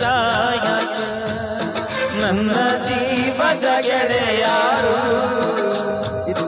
ಸಾಯಕ ನನ್ನ ಜೀವದ ಗೆಳೆಯಾರು. ನಿನ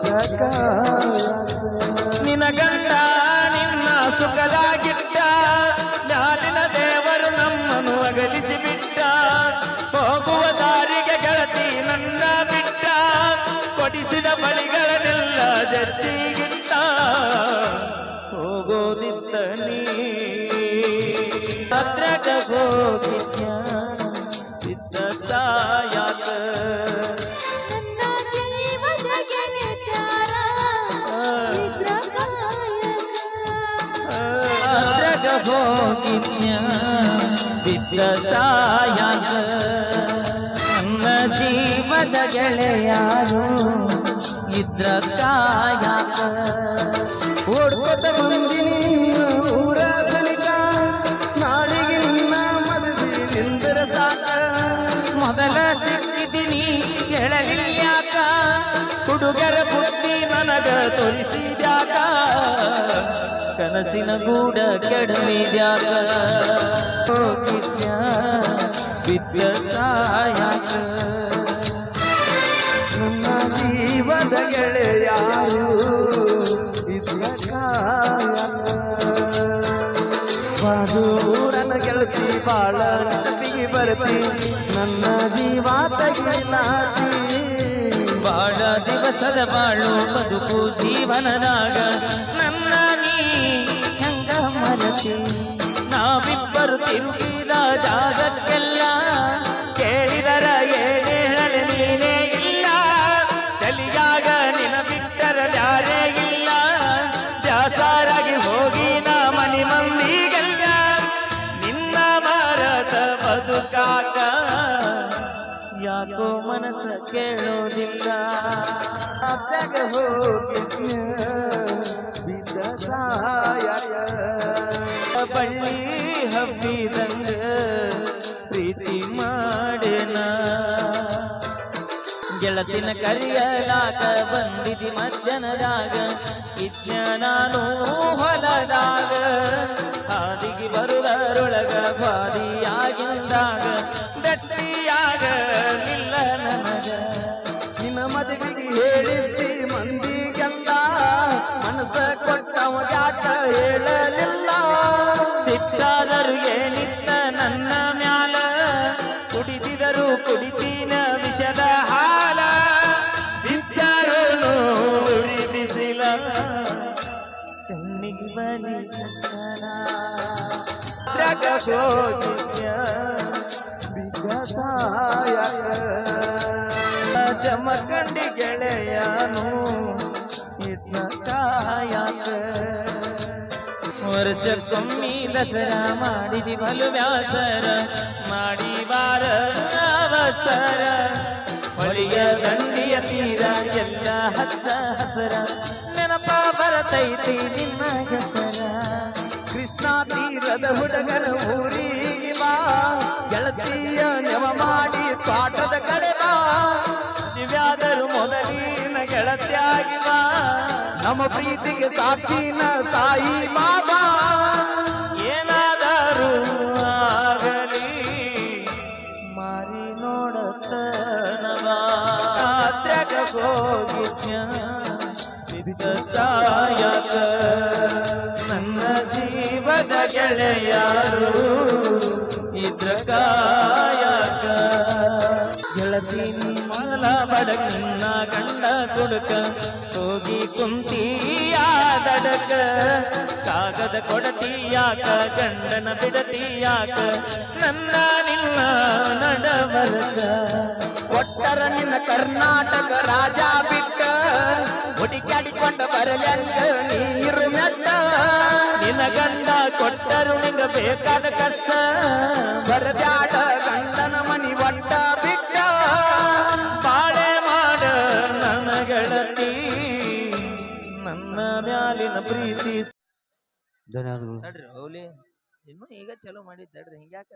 ಬಿದ್ದ ಸಾಯಾಕ ನನ್ನ ಜೀವದ ಗೆಳೆಯಾರು ಇದ್ರ ಕಾಯಾಕ। ಓಡ್ಕೊತ ಬಂದಿನಿ ಊರ ಬಳಿಕ ನಾಳಿಗೆ ನಿನ್ನ ಮದುವೆ ನಿಂದರ ಸಾಕ। ಮೊದಲ ಸಿಕ್ಕಿದ್ದೀನಿ ಹೇಳಲಿಲ್ಯಾಕ ಹುಡುಗರ ಬುದ್ಧಿ ನನಗ ತೋರಿಸಿದ್ಯಾಕ। ಕನಸಿನ ಗೂಡ ಕಡಿಮೆ ಹೋಗಿದ್ಯ ಬಿದ್ದ ಸಾಯಾಕ ನನ್ನ ಜೀವದ ಗೆಳೆಯಾರು ಇದ್ರ ಬಾದೂರನ ಗೆಳತಿ ಬಾಳ ನೆನಪಿಗೆ ಬರತಿ. ನನ್ನ ಜೀವ ತಗಿಲಾತಿ ಬಾಳ ದಿವಸದ ಬಾಳು ಬದುಕು ಜೀವನದಾಗ. ನನ್ನ ಹೆಂಗ ಮರತಿ ನಾವಿಬ್ಬರು ತಿರುಗಿದ ಜಾಗಕ್ಕೆಲ್ಲ ಕೇಳಿದರ ಏನೇ ಹೇಳಲೆ ನೀನೇ ಇಲ್ಲ. ತಲಿಯಾಗ ನಿನ ಬಿಟ್ಟರ ಯಾರೇ ಇಲ್ಲ. ಜಾಸಾರಾಗಿ ಹೋಗಿ ನಾ ಮನಿ ಮಂದಿಗಲ್ಲ ನಿನ್ನ ಭಾರತ ಬದುಕಾಕ ಯಾಕೋ ಮನಸ್ಸ ಕೇಳೋದಿಲ್ಲ. ಅತ್ಯಾಗ ಬಳ್ಳಿ ಹಬ್ಬಿದಂಗ ಪ್ರೀತಿ ಮಾಡೇನ. ಗೆಳತಿನ ಕರಿಯಲಾಕ ಬಂದಿದಿ ಮಧ್ಯಾಹ್ನದಾಗ ಇದ್ಯ ನಾನು ಹೊಲದಾಗ, ಹಾದಿಗೆ ಬರುವರೊಳಗ ಬಾದಿಯಾಗಿಂದಾಗ ಗಟ್ಟಿಯಾಗ ನಿಲ್ಲ ನನಗ. ನಿನ್ನ ಮದುವೆಗೆ ಹೇಳಿದ್ದಿ ಮಂದಿಗೆಲ್ಲ, ಮನಸ್ಸ ಕೊಟ್ಟವ ಯಾಕ ಹೇಳಲಿಲ್ಲ ಬಿದ್ದ ಸಾಯಕ ಜಮಖಂಡಿ ಗೆಳೆಯನು ಇದ್ನ ಕಾಯಕ ವರ್ಷಕ್ಕೊಮ್ಮಿ ದಸರಾ ಮಾಡಿದಿ ಬಲು ವ್ಯಾಸರ ಮಾಡಿ ಬಾರ ಅವಸರ ಹೊಳಿಯ ದಂಡಿಯ ತೀರ ಎಲ್ಲ ಹಚ್ಚ ಹಸರ. ನೆನಪ ಬರತೈತಿ ನಿನ್ನ ಹೆಸರ. ತೀರದ ಹುಡುಗನ ಊರಿಗೆ ಬಾ. ಗೆಳತಿಯ ನೆವ ಮಾಡಿ ತೋಟದ ಕಡೆ ಬಾ. ದಿವ್ಯಾದರು ಮೊದಲಿನ ಗೆಳತಿಯಾಗಿ ಬಾ. ನಮ್ಮ ಪ್ರೀತಿಗೆ ಸಾಕಿನ ತಾಯಿ ಬಾಬಾ. ಏನಾದರೂ ಆಗಲಿ, ಮಾರಿ ನೋಡತನವಾ. ಹೋಗಿ ಹೋಗಿದ್ಯ ಗೆಳತಿ ಮಲ ಬಡಕನ್ನ ಗಂಡ ಕುಡುಕ ಹೋಗಿ ಕುಂತಿಯಾದಡಕ ದಡಕ ಕಾಗದ ಕೊಡತೀಯಾಕ ಗಂಡನ ಬಿಡತೀಯಾಕ ನನ್ನ ನಿನ್ನ ನಡವರಕ ಕೊಟ್ಟರ ನಿನ್ನ ಕರ್ನಾಟಕ ರಾಜ ಬಿಟ್ಟ ಹುಡುಕಾಡಿಕೊಂಡ ಬರಲೆಂದ ನೀರು ಮೆಟ್ಟ ನಿನ್ನ ಗಂಡ ಕೊಟ್ಟರು ನಿಂಗ ಬೇಕಾದ ಕಷ್ಟ ನನ್ನ ಮ್ಯಾಲಿನ ಪ್ರೀತಿ. ಧನ್ಯವಾದಗಳು. ತಡ್ರಿ ಹೋಗ್ಲಿ ಇನ್ನು ಈಗ ಚಲೋ ಮಾಡಿದ್ದು ತಡ್ರಿ ಹಿಂಗ್ಯಾಕ?